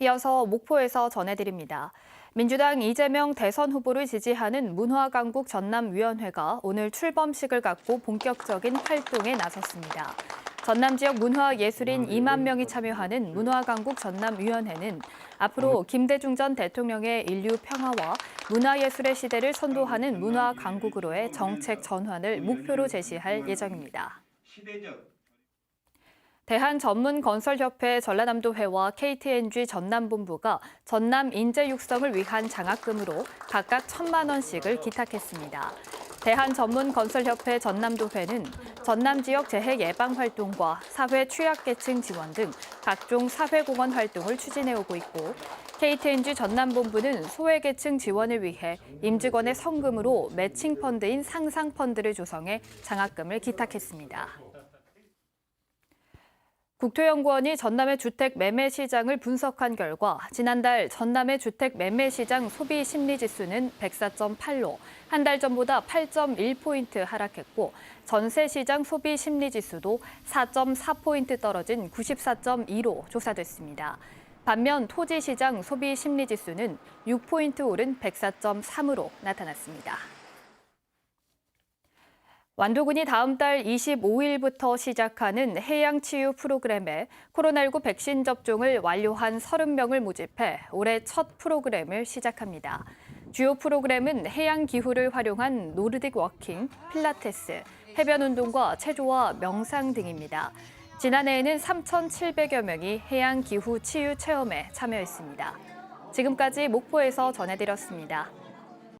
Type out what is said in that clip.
이어서 목포에서 전해드립니다. 민주당 이재명 대선 후보를 지지하는 문화강국 전남위원회가 오늘 출범식을 갖고 본격적인 활동에 나섰습니다. 전남 지역 문화예술인 2만 명이 참여하는 문화강국 전남위원회는 앞으로 김대중 전 대통령의 인류 평화와 문화예술의 시대를 선도하는 문화강국으로의 정책 전환을 목표로 제시할 예정입니다. 시대적 대한전문건설협회 전라남도회와 KTNG 전남본부가 전남 인재 육성을 위한 장학금으로 각각 천만 원씩을 기탁했습니다. 대한전문건설협회 전남도회는 전남 지역 재해 예방 활동과 사회 취약계층 지원 등 각종 사회공헌 활동을 추진해 오고 있고 KTNG 전남본부는 소외계층 지원을 위해 임직원의 성금으로 매칭 펀드인 상상 펀드를 조성해 장학금을 기탁했습니다. 국토연구원이 전남의 주택 매매 시장을 분석한 결과 지난달 전남의 주택 매매 시장 소비 심리 지수는 104.8로 한 달 전보다 8.1포인트 하락했고 전세 시장 소비 심리 지수도 4.4포인트 떨어진 94.2로 조사됐습니다. 반면 토지 시장 소비 심리 지수는 6포인트 오른 104.3으로 나타났습니다. 완도군이 다음 달 25일부터 시작하는 해양 치유 프로그램에 코로나19 백신 접종을 완료한 30명을 모집해 올해 첫 프로그램을 시작합니다. 주요 프로그램은 해양 기후를 활용한 노르딕 워킹, 필라테스, 해변 운동과 체조와 명상 등입니다. 지난해에는 3,700여 명이 해양 기후 치유 체험에 참여했습니다. 지금까지 목포에서 전해드렸습니다.